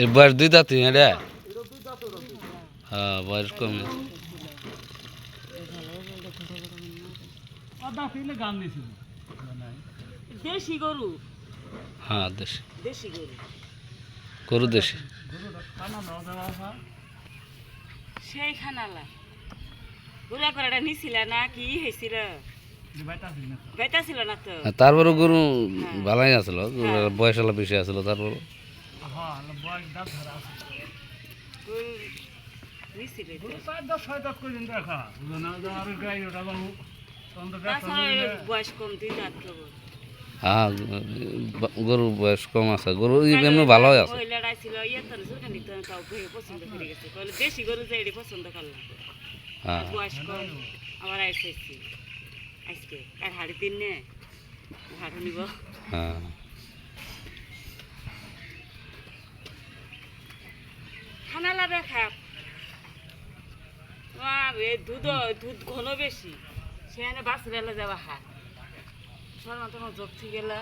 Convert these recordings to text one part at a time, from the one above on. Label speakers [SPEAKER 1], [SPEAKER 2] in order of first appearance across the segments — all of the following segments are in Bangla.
[SPEAKER 1] এই বয়স দুই দাঁত এটা হ্যাঁ বয়স কম।
[SPEAKER 2] গরু।
[SPEAKER 1] হ্যাঁ দেশি।
[SPEAKER 2] দেশি গরু।
[SPEAKER 1] দেশি।
[SPEAKER 3] হয়
[SPEAKER 2] সেই খানালা গুড়া করাটা নিছিল না কি হয়েছিল
[SPEAKER 3] বাইটা ছিল না
[SPEAKER 2] বেটা ছিল না তো।
[SPEAKER 1] তারপরে গরু ভালাই আসলো বয়স বেশি আসলো তারপর
[SPEAKER 3] হ্যাঁ
[SPEAKER 2] গরু বয়স কম তুই দাঁত
[SPEAKER 1] হ্যাঁ গরুর বয়স কম আছে গরু এমনি ভালোই আছে হ্যাঁ
[SPEAKER 2] বয়স কম আবার আইসেছি আজকে আর হাড়ি দিন নে? হাড়ু নিব
[SPEAKER 1] হ্যাঁ।
[SPEAKER 2] খানা লাভে খাপ এ দুধ দুধ ঘন বেশি। সেখানে বাসুরেলা যাবা হাত সর মতো যোগ থেকে গেলা।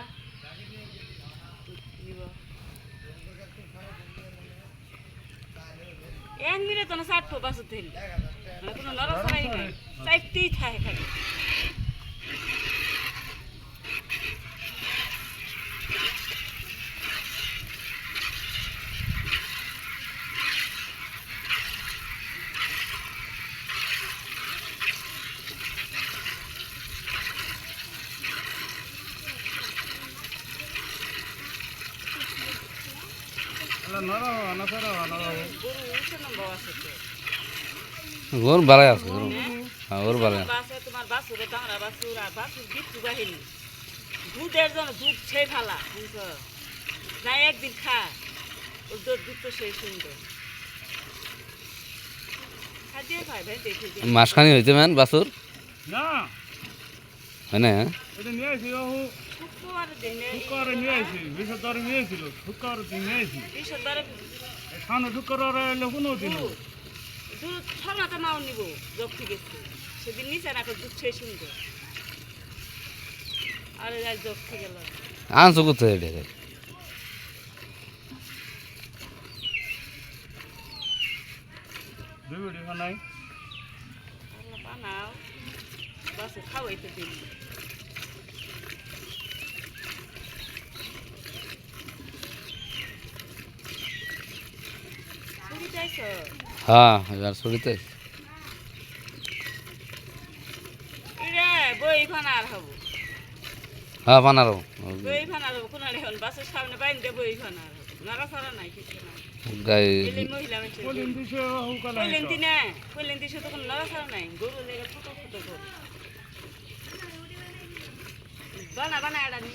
[SPEAKER 2] এক মিনিট না ষাট ফো বাসু থেলি মানে কোনো নড়াচড়াই নাই। চাইতেই থাকে খালি। গরু উঠে আছে
[SPEAKER 1] আছে গরু। হ্যাঁ ভালোই আছে।
[SPEAKER 2] তোমার বাসুরে দাঁড়া বাসুর আর বাসুর বিচ্ছু বাহিনী দুধের জন্য দুধ সেই যাই একদিন খা। ওর দুধ দুধ তো সেই সুন্দর। খাই ভাই দেখে দিই
[SPEAKER 1] মাসখানি হইতে ম্যান বাছুর
[SPEAKER 3] না।
[SPEAKER 1] হয় না
[SPEAKER 3] এটা নিয়ে আসি বাবু
[SPEAKER 2] শুক্রবারে
[SPEAKER 3] নিয়ে আসি বিশেষ দরে নিয়ে শুক্রবার দিন নিয়ে আসি সামনে শুক্রবার এলে কোনো দিন
[SPEAKER 2] দুধ ছনাতে নিব থেকে সেদিন নিচে না দুধ সুন্দর আরে যাই যোগ থেকে গেল।
[SPEAKER 1] আনছো কোথায় এটা?
[SPEAKER 3] দুই নাই।
[SPEAKER 2] আল্লাহ বাসে খাওয়াইতে দিন। লেগে ফুটো ফুটো গরু বানা বানা এটা নি।